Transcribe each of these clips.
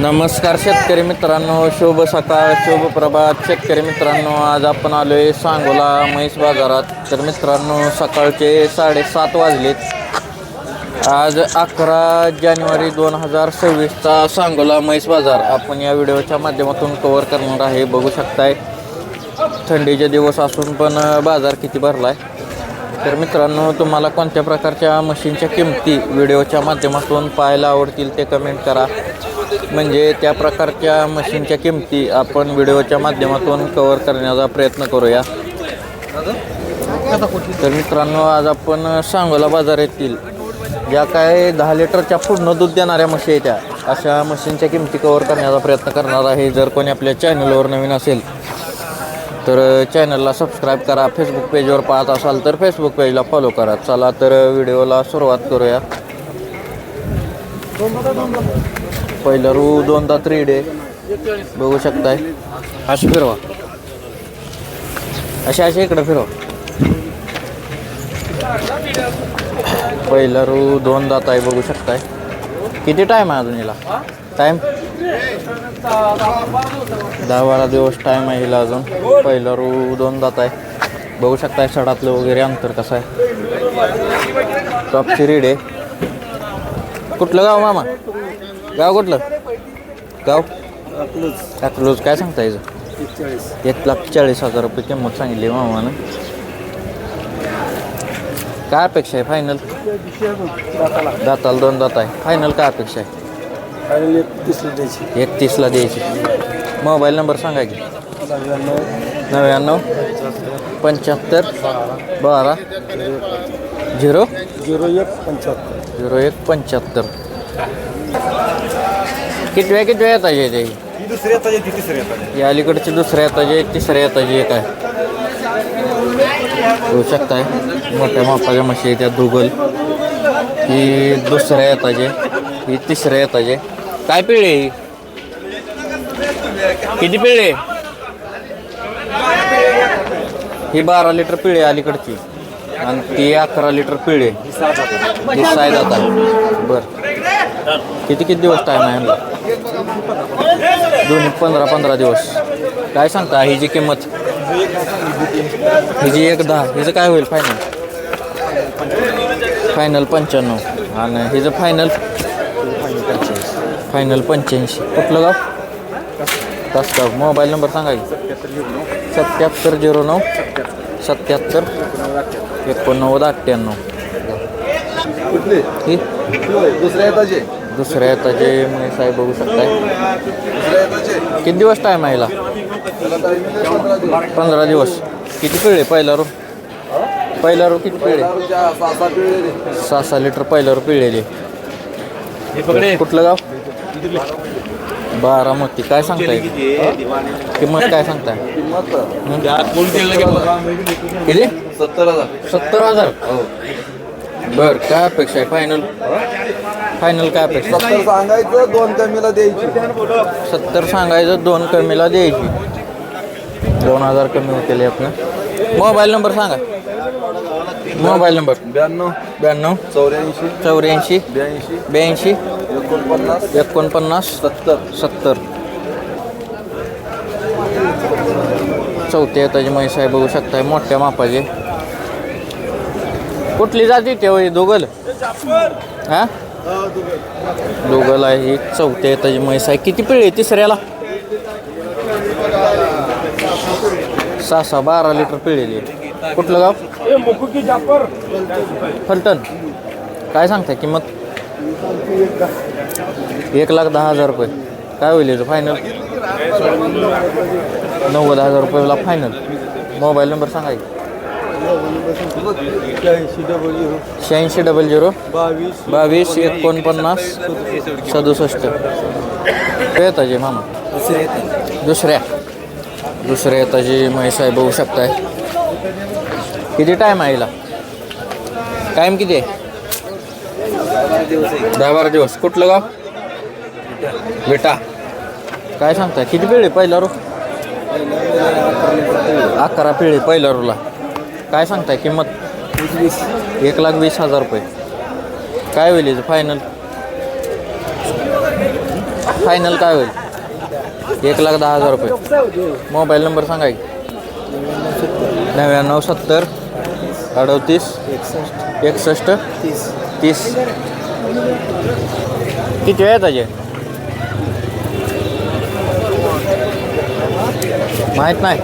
नमस्कार शेतकरी मित्रांनो शुभ सकाळ शुभ प्रभात. शेतकरी मित्रांनो आज आपण आलोय सांगोला म्हैस बाजारात. तर मित्रांनो सकाळचे साडेसात वाजलेत. आज अकरा जानेवारी दोन हजार सव्वीसचा सांगोला म्हैस बाजार. आपण या व्हिडिओच्या माध्यमातून कव्हर करणार आहे. बघू शकताय थंडीचे दिवस असून पण बाजार किती भरला आहे तर मित्रांनो तुम्हाला कोणत्या प्रकारच्या मशीनच्या किमती व्हिडिओच्या माध्यमातून पाहायला आवडतील ते कमेंट करा. म्हणजे त्या प्रकारच्या मशीनच्या किमती आपण व्हिडिओच्या माध्यमातून कवर करण्याचा प्रयत्न करूया. तर मित्रांनो आज आपण सांगोला बाजार येथील ज्या काय दहा लिटरच्या पूर्ण दूध देणाऱ्या म्हशी आहेत त्या अशा मशीनच्या किमती कवर करण्याचा प्रयत्न करणार आहे. जर कोणी आपल्या चॅनलवर नवीन असेल तर चॅनलला सबस्क्राईब करा. फेसबुक पेजवर पाहत असाल तर फेसबुक पेजला फॉलो करा. चला तर व्हिडिओला सुरुवात करूया. पहिलं रू दोनदा थ्री डे बघू शकताय. अशी फिरवा. अशा अशा इकडं फिरवा. पहिलं रू दोन दात आहे बघू शकताय. किती टाईम आहे अजून हिला? टाईम दहा बारा दिवस टाईम आहे हिला अजून. पहिलं रू दोन दात आहे. बघू शकताय सडातलं वगैरे अंतर कसं आहे. टॉपची रीड आहे. कुठलं गाव मामा? गाव कुठलं? गाव? अकलूज. काय सांगता याचं एक लाख चाळीस हजार रुपये किंमत सांगितली मामानं. काय अपेक्षा आहे? फायनल दाताला दोन दात आहे. फायनल काय अपेक्षा आहे? एकतीसला द्यायची. मोबाईल नंबर सांगा की. नव्याण्णव. पंच्याहत्तर. बारा. झिरो. झिरो एक पंच्याहत्तर. झिरो एक पंच्याहत्तर. कितव्या येताचे ते? ही दुसरी तिसरी येतात या अलीकडचे दुसऱ्या तिसऱ्या येताचे एक आहे. होऊ शकताय मोठ्या मापाच्या म्हशी आहेत त्या दुगल ही दुसऱ्या येताचे ही तिसऱ्या येताचे काय पिळे? किती पिळे? ही बारा लिटर पिळे अलीकडची. आणि ती अकरा लिटर पिळे. ही साय जाता बर. किती किती दिवस टाईम आहे दोन्ही पंधरा पंधरा दिवस. काय सांगता हिची किंमत? हिची एक दहा हिचं काय होईल फायनल फायनल पंच्याण्णव. आणि हिचं फायनल फायनल पंच्याऐंशी. कुठलं गाव? तासगाव. मोबाईल नंबर सांगा सत्याहत्तर झिरो नऊ. सत्याहत्तर एकोणनव्वद अठ्ठ्याण्णव. कुठली? ही? दुसऱ्या येताचे. दुसऱ्या येताचे मी साहेब बघू शकताय. किती दिवस टाईम आहे पंधरा दिवस. किती पिळे पहिला रो पहिला रो किती पिळे सहा सहा लिटर पहिला रो पिळेले कुठलं गाव? बारामती काय सांगताय? किंमत काय सांगताय? किती? सत्तर हजार. सत्तर हजार? बर काय अपेक्षा आहे? फायनल फायनल काय अपेक्षा सत्तर सांगायचं दोन कमीला द्यायची. सत्तर सांगायचं दोन कमीला द्यायची. दोन हजार कमी होतील यातनं. मोबाईल नंबर सांगा. Mobile number? ब्याण्णव ब्याण्णव चौऱ्याऐंशी चौऱ्याऐंशी ब्याऐंशी ब्याऐंशी एकोणपन्नास एकोणपन्नास सत्तर. सत्तर. चौथ्या त्याची म्हैस आहे बघू शकताय मोठ्या मापाचे. कुठली जाती ते दोगल हा? दोगल आहे ही चौथ्या त्याची म्हैस आहे किती आहे तिसऱ्याला? सहा सहा बारा लिटर पिळेली. कुठलं गाव? फलटण. काय सांगताय किंमत? एक लाख दहा हजार रुपये. काय होईल याचं फायनल नव्वद हजार रुपयेला फायनल मोबाईल नंबर सांगा शहाऐंशी डबल झिरो बावीस बावीस एकोणपन्नास सदुसष्ट. येताजी मामा. दुसऱ्या. दुसऱ्या येताजी म्हैस होऊ शकताय. किती टाईम आहे हिला? टाईम किती आहे? दहा बारा दिवस. कुठलं गाव? बेटा काय सांगताय? किती पिढी पहिला रू? अकरा पिढी पहिला रूला. काय सांगताय किंमत? एक लाख वीस हजार रुपये. काय होईल फायनल फायनल काय होईल? एक लाख दहा हजार रुपये. मोबाईल नंबर सांगा की? नव्याण्णव सत्तर. अडतीस. एकसष्ट. एकसष्ट तीस. तीस. किती वेळ त्याचे माहीत नाही.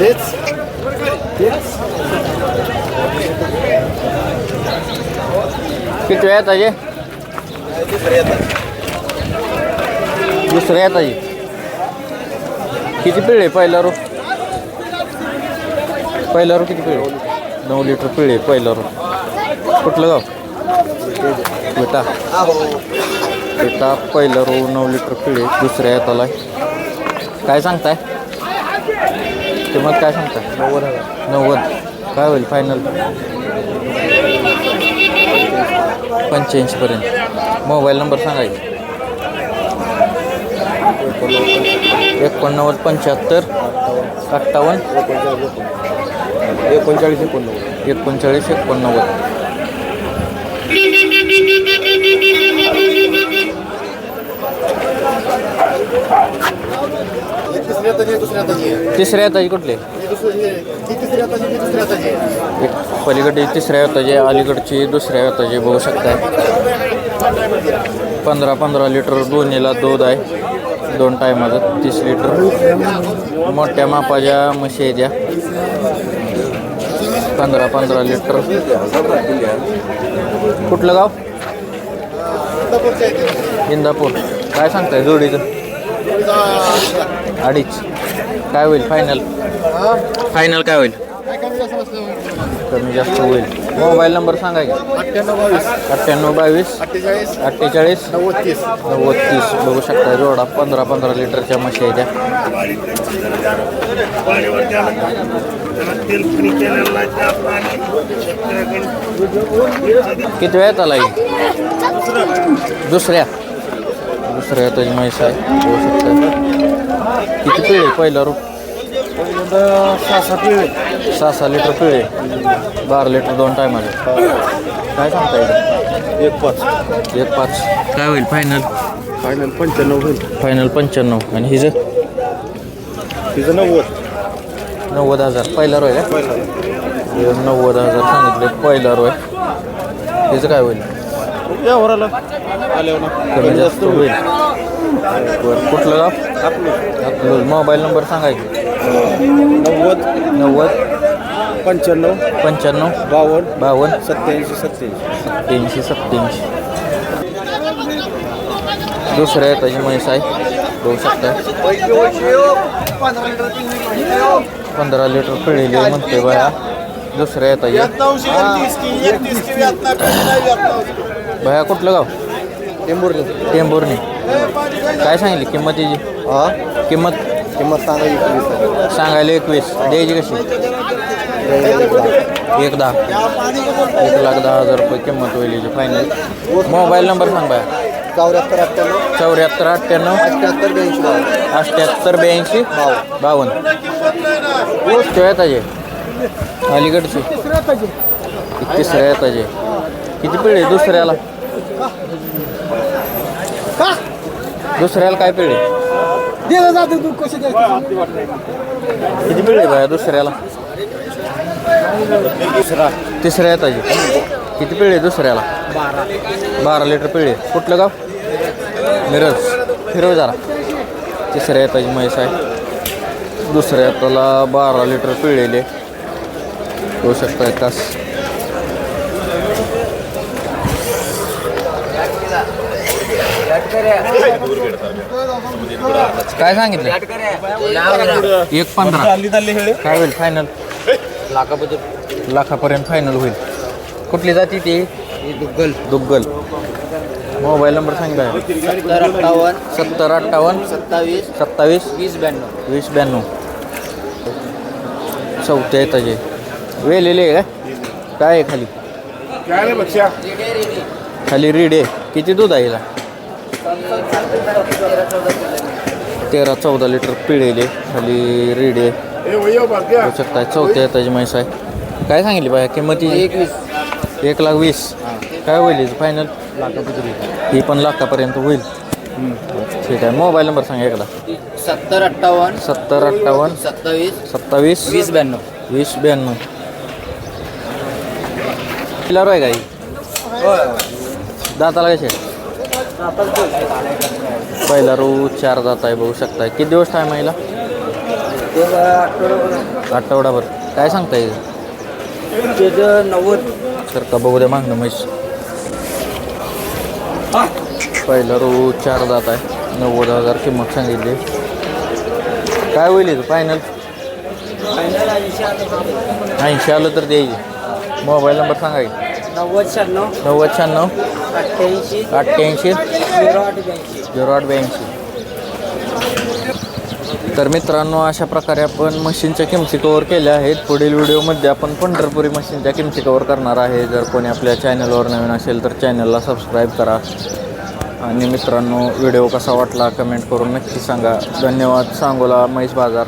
तेच. तेच किती वेळ त्याचे दुसऱ्या येताचे किती पिळे पहिला रो? पहिला रो किती पिळे? नऊ लिटर पिळे पहिला रो. कुठलं गाव? बेटा बेटा पहिला रो नऊ लिटर पिळे. दुसऱ्या येताला काय सांगताय? किंमत काय सांगताय? नव्वद. नव्वद काय होईल फायनल पंच्याऐंशीपर्यंत मोबाईल नंबर सांगायचा. एकोणनव्वद पंच्याहत्तर अठ्ठावन्न. एकोणचाळीस एकोणनव्वद. एकोणचाळीस एकोणनव्वद. तिसऱ्या येताची कुठले? एक पलीकडे तिसऱ्या येताचे अलीकडची दुसऱ्या येताचे बघू शकताय. पंधरा पंधरा लिटर दोन्हीला दूध आहे. दोन टायमाचं तीस लिटर मोठ्या मापाच्या म्हशी आहेत या. पंधरा पंधरा लिटर कुठलं गाव? इंदापूर. काय सांगताय जोडीचं? अडीच. काय होईल फायनल फायनल काय होईल? कमी जास्त होईल. मोबाईल नंबर सांगा की. अठ्ठ्याण्णव बावीस. अठ्ठ्याण्णव बावीस. अठ्ठेचाळीस. अठ्ठेचाळीस. नव्वद तीस नव्वद तीस बघू शकता जोडा पंधरा पंधरा लिटरच्या म्हशी आहेत त्या किती वेळात आला? दुसऱ्या. दुसऱ्या त्याची म्हैस आहे. बघू शकता. किती पिळे पहिला रूप. सहा सात पिळे सहा सहा लिटर पिळे. बारा लिटर दोन टायमाले. काय सांगता येईल? एक पाच. एक पाच. काय होईल? फायनल फायनल पंच्याण्णव होईल. फायनल पंच्याण्णव. आणि हिचं? तिचं नव्वद. नव्वद हजार. पहिला रोय का? पहिला. हे नव्वद हजार सांगितले. पहिला रोय हिचं काय होईल? कमी जास्त होईल. बरं कुठलं गाव? आपलं मोबाईल नंबर सांगायचे. नव्वद. नव्वद. पंच्याण्णव. पंच्याण्णव. बावन्न. बावन्न. सत्याऐंशी सत्याऐंशी तीनशे सत्त्याऐंशी. दुसऱ्या त्याची म्हैस आहे. बघू शकता. पंधरा लिटर पिळलेली म्हणते बाया दुसऱ्या येता बाया कुठलं गाव? टेंबूरने टेंभुर्णी. काय सांगितली? किंमत तिची हा किंमत? किंमत सांगा एकवीस. आहे. सांगायला एकवीस. द्यायची कशी? एक दहा. एक लाख दहा हजार रुपये किंमत होईल हिची फायनल मोबाईल नंबर सांग. बाया चौऱ्याहत्तर अठ्ठ्याण्णव. चौऱ्याहत्तर अठ्ठ्याण्णव. अठ्ठ्याहत्तर ब्याऐंशी. अठ्ठ्याहत्तर ब्याऐंशी बावन्न. बावन्न. किती येताचे अलीकडची. तिसऱ्या येताचे किती पिढी दुसऱ्याला. दुसऱ्याला काय पिढी? किती पिढी बाया दुसऱ्याला? तिसऱ्या येताची किती पिढी दुसऱ्याला? बारा. लिटर पिढी कुठलं गाव? मिरज. फिरव जरा. तिसऱ्या येताची म्हैस आहे. दुसऱ्या येताला बारा लिटर पिळलेले होऊ शकता तास काय सांगितलं? एक पंधरा. काय होईल? फायनल लाखापर्यंत फायनल होईल. कुठली जाती ती? दुग्गल. दुग्गल. मोबाईल नंबर सांग काय सत्तर अठ्ठावन्न. सत्तर अठ्ठावन्न. सत्तावीस. सत्तावीस. वीस ब्याण्णव. वीस ब्याण्णव. चौथ्या येताचे. वेलेले आहे का? काय आहे खाली? खाली रीड आहे. किती दूध आहे हिला? तेरा चौदा लिटर पिळेले खाली रीड. आहे शकता चौथ्या येताची म्हैस आहे. काय सांगितली बाया किंमती? एकवीस. एक लाख वीस. काय होईल फायनल ही पण लाखापर्यंत होईल. ठीक आहे मोबाईल नंबर सांगा एकदा. सत्तर अठ्ठावन्न. सत्तर अठ्ठावन्न. सत्तावीस. सत्तावीस. वीस ब्याण्णव. वीस ब्याण्णव. किल्लार आहे काही दाताला कसे? पहिला रो चार दात आहे बघू शकताय. किती दिवस टाईम आहे? आठवडाभर काय सांगता येईल नव्वद सर का बघू द्या मागणं म्हैस पहिला रो चार दात आहे. नव्वद हजार किंमत सांगितली. काय होईल फायनल ऐंशी आलं तर द्यायची. मोबाईल नंबर सांगा नव्वद शहाण्णव. नव्वद शहाण्णव. अठ्ठ्याऐंशी. अठ्ठ्याऐंशी. झिरो आठ ब्याऐंशी. झिरो आठ ब्याऐंशी. तर मित्रांनो अशा प्रकारे आपण मशीनच्या किमती कवर केल्या आहेत. पुढील व्हिडिओमध्ये आपण पंढरपुरी मशीनच्या किमती कवर करणार आहे. जर कोणी आपल्या चॅनलवर नवीन असेल तर चॅनलला सबस्क्राईब करा. आणि मित्रांनो व्हिडिओ कसा वाटला कमेंट करून नक्की सांगा. धन्यवाद. सांगोला म्हैस बाजार.